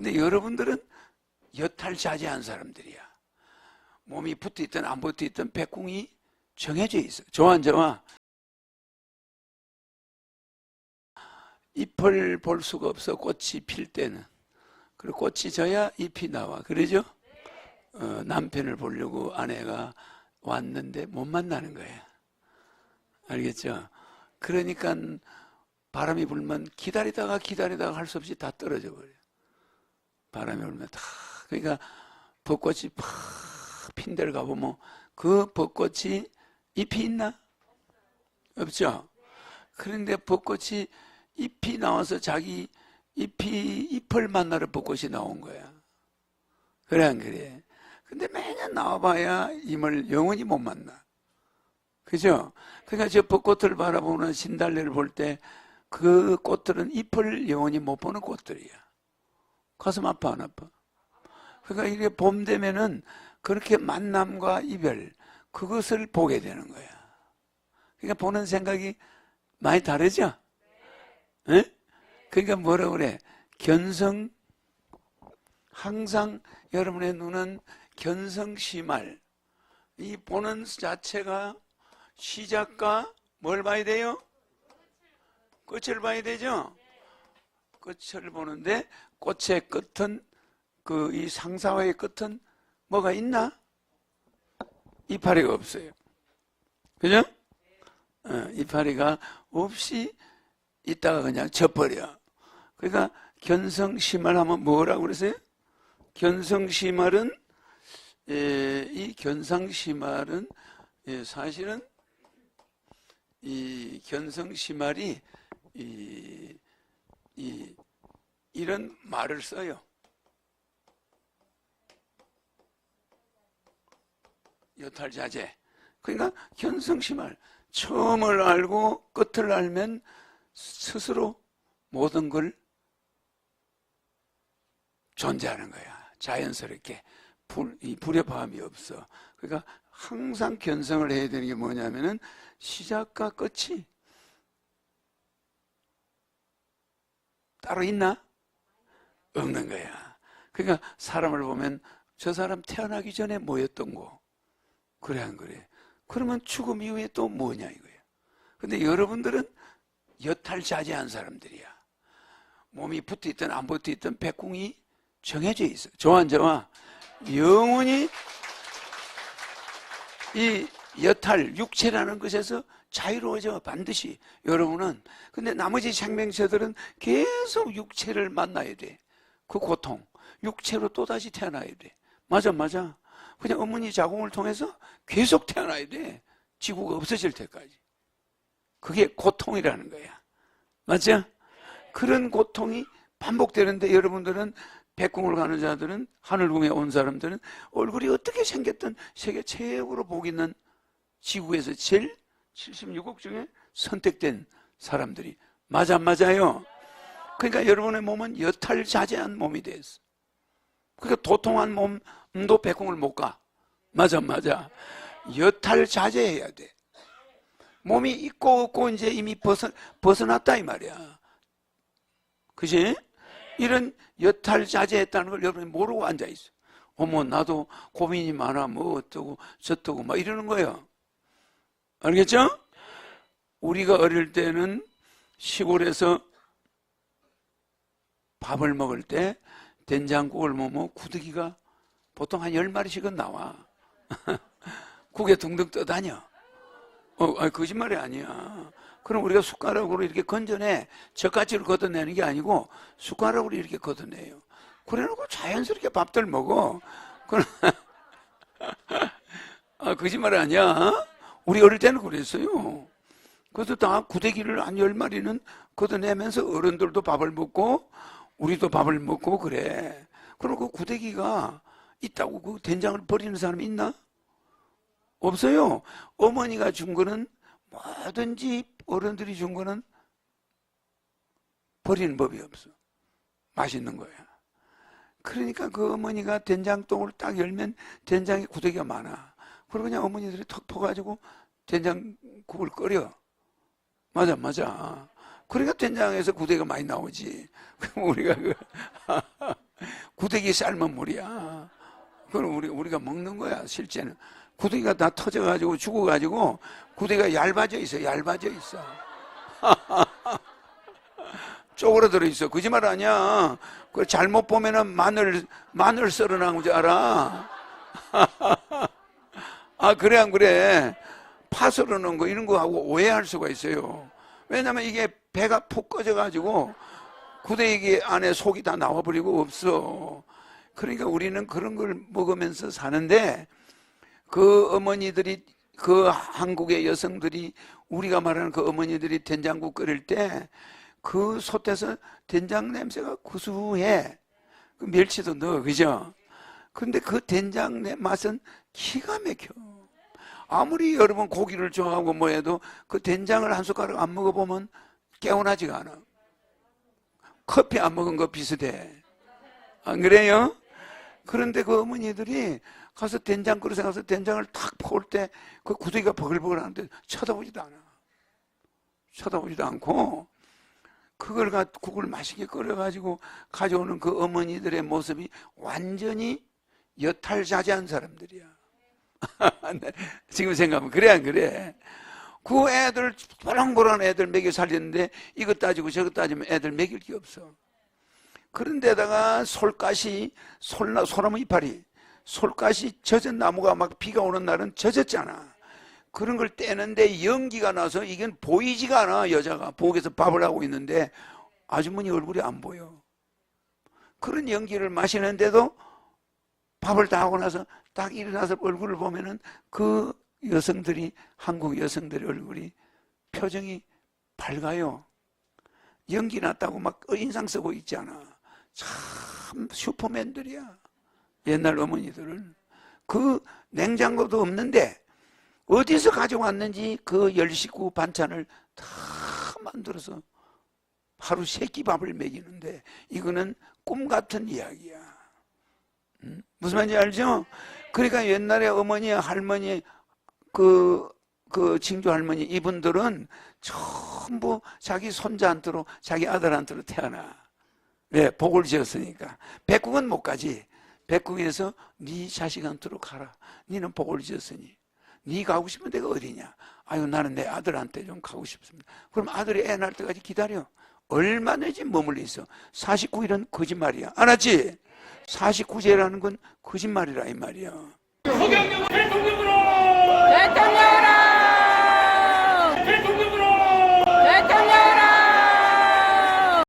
근데 여러분들은 여탈자재한 사람들이야. 몸이 붙어 있든 안 붙어 있든 백궁이 정해져 있어. 좋아? 잎을 볼 수가 없어. 꽃이 필 때는. 그리고 꽃이 져야 잎이 나와. 그러죠? 어, 남편을 보려고 아내가 왔는데 못 만나는 거야. 알겠죠? 그러니까 바람이 불면 기다리다가 기다리다가 할 수 없이 다 떨어져 버려. 바람이 불면 다. 그러니까 벚꽃이 팍 핀 데를 가보면 그 벚꽃이 잎이 있나? 없죠? 그런데 벚꽃이 잎이 나와서 자기 잎이 잎을 만나러 벚꽃이 나온 거야. 그래 안 그래? 근데 매년 나와봐야 임을 영원히 못 만나. 그죠? 그러니까 저 벚꽃을 바라보는 신달래를 볼 때 그 꽃들은 잎을 영원히 못 보는 꽃들이야. 가슴 아파 안 아파? 그러니까 이게 봄 되면은 그렇게 만남과 이별 그것을 보게 되는 거야. 그러니까 보는 생각이 많이 다르죠? 네? 그러니까 뭐라 그래? 견성 항상 여러분의 눈은 견성심할 이 보는 자체가 시작과 뭘 봐야 돼요? 끝을 봐야 되죠? 끝을 보는데 꽃의 끝은 그 이 상사화의 끝은 뭐가 있나? 이파리가 없어요. 그죠? 어, 이파리가 없이 있다가 그냥 져버려. 그러니까 견성심을 하면 뭐라고 그러세요? 견성심알은 예, 이 견상심알은 예, 사실은 이 견성심알이 이, 이, 이런 말을 써요. 여탈자재. 그러니까 견성심알. 처음을 알고 끝을 알면 스스로 모든 걸 존재하는 거야. 자연스럽게. 불, 이 불협화음이 없어. 그러니까 항상 견성을 해야 되는 게 뭐냐면은 시작과 끝이 따로 있나? 없는 거야. 그러니까 사람을 보면 저 사람 태어나기 전에 뭐였던 거? 그래, 안 그래? 그러면 죽음 이후에 또 뭐냐 이거야. 근데 여러분들은 여탈자재한 사람들이야. 몸이 붙어 있든 안 붙어 있든 백궁이 정해져 있어. 좋아? 영원히 이 여탈, 육체라는 것에서 자유로워져, 반드시. 여러분은. 근데 나머지 생명체들은 계속 육체를 만나야 돼. 그 고통. 육체로 또다시 태어나야 돼. 맞아, 맞아. 그냥 어머니 자궁을 통해서 계속 태어나야 돼. 지구가 없어질 때까지. 그게 고통이라는 거야. 맞죠? 그런 고통이 반복되는데 여러분들은 백궁을 가는 자들은 하늘궁에 온 사람들은 얼굴이 어떻게 생겼든 세계 최고로 복 있는 지구에서 제일 76억 중에 선택된 사람들이 맞아 맞아요. 그러니까 여러분의 몸은 여탈자재한 몸이 됐어. 그러니까 도통한 몸도 백궁을 못 가. 맞아 맞아. 여탈자재해야 돼. 몸이 있고 없고 이제 이미 벗어, 벗어났다 이 말이야. 그지? 이런 여탈자재했다는 걸 여러분이 모르고 앉아있어. 어머, 나도 고민이 많아. 뭐 어쩌고 저쩌고 막 이러는 거예요. 알겠죠? 우리가 어릴 때는 시골에서 밥을 먹을 때 된장국을 먹으면 구더기가 보통 한 열마리씩은 나와. 국에 둥둥 떠다녀. 어, 아니, 거짓말이 아니야. 그럼 우리가 숟가락으로 이렇게 건져내. 젓가락을 걷어내는 게 아니고 숟가락으로 이렇게 걷어내요. 그래 놓고 자연스럽게 밥들 먹어. 아, 거짓말 아니야. 우리 어릴 때는 그랬어요. 그래도 다 구데기를 한 열 마리는 걷어내면서 어른들도 밥을 먹고 우리도 밥을 먹고 그래. 그리고 그 구데기가 있다고 그 된장을 버리는 사람이 있나? 없어요. 어머니가 준 거는 뭐든지 어른들이 준 거는 버리는 법이 없어. 맛있는 거야. 그러니까 그 어머니가 된장똥을 딱 열면 된장에 구더기가 많아. 그리고 그냥 어머니들이 턱 퍼가지고 된장국을 끓여. 맞아, 맞아. 그러니까 된장에서 구더기가 많이 나오지. 그럼 우리가 그 구데기 삶은 물이야. 그럼 우리, 우리가 먹는 거야, 실제는. 구데기가 다 터져가지고 죽어가지고 구데기가 얇아져 있어, 얇아져 있어. 쪼그러들어 있어. 거짓말 아니야. 그 잘못 보면은 마늘, 마늘 썰어 나온 줄 알아. 아, 그래, 안 그래? 파 썰어 놓은 거 이런 거 하고 오해할 수가 있어요. 왜냐면 이게 배가 푹 꺼져가지고 구데기 안에 속이 다 나와버리고 없어. 그러니까 우리는 그런 걸 먹으면서 사는데 그 어머니들이 그 한국의 여성들이 우리가 말하는 그 어머니들이 된장국 끓일 때 그 솥에서 된장 냄새가 구수해. 그 멸치도 넣어, 그죠? 근데 그 된장 내 맛은 기가 막혀. 아무리 여러분 고기를 좋아하고 뭐 해도 그 된장을 한 숟가락 안 먹어보면 개운하지가 않아. 커피 안 먹은 거 비슷해. 안 그래요? 그런데 그 어머니들이 가서 된장 그릇에 가서 된장을 탁 퍼올 때 그 구더기가 버글버글 하는데 쳐다보지도 않아. 쳐다보지도 않고 그걸 가 국을 맛있게 끓여가지고 가져오는 그 어머니들의 모습이 완전히 여탈자제한 사람들이야. 네, 지금 생각하면 그래 안 그래? 그 애들 보랑보랑 애들 먹여 살렸는데 이것 따지고 저것 따지면 애들 먹일 게 없어. 그런데다가 솔가시 솔나 소나무 이파리 솔가시 젖은 나무가 막 비가 오는 날은 젖었잖아. 그런 걸 떼는데 연기가 나서 이건 보이지가 않아 여자가 부엌에서 밥을 하고 있는데 아주머니 얼굴이 안 보여. 그런 연기를 마시는데도 밥을 다 하고 나서 딱 일어나서 얼굴을 보면은 그 여성들이 한국 여성들의 얼굴이 표정이 밝아요. 연기 났다고 막 인상 쓰고 있잖아. 참 슈퍼맨들이야. 옛날 어머니들은 그 냉장고도 없는데 어디서 가져왔는지 그 열식구 반찬을 다 만들어서 하루 세 끼 밥을 먹이는데 이거는 꿈 같은 이야기야. 음? 무슨 말인지 알죠? 그러니까 옛날에 어머니, 할머니, 그, 그 징조 할머니 이분들은 전부 자기 손자한테로 자기 아들한테로 태어나. 왜? 복을 지었으니까. 백국은 못 가지. 백국에서 네 자식한테로 가라. 니는 복을 지었으니. 네 가고 싶은 데가 어디냐? 아유 나는 내 아들한테 좀 가고 싶습니다. 그럼 아들이 애 낳을 때까지 기다려. 얼마든지 머물러 있어. 49일은 거짓말이야. 알았지? 49제라는 건 거짓말이라 이 말이야. 대통령! 대통령!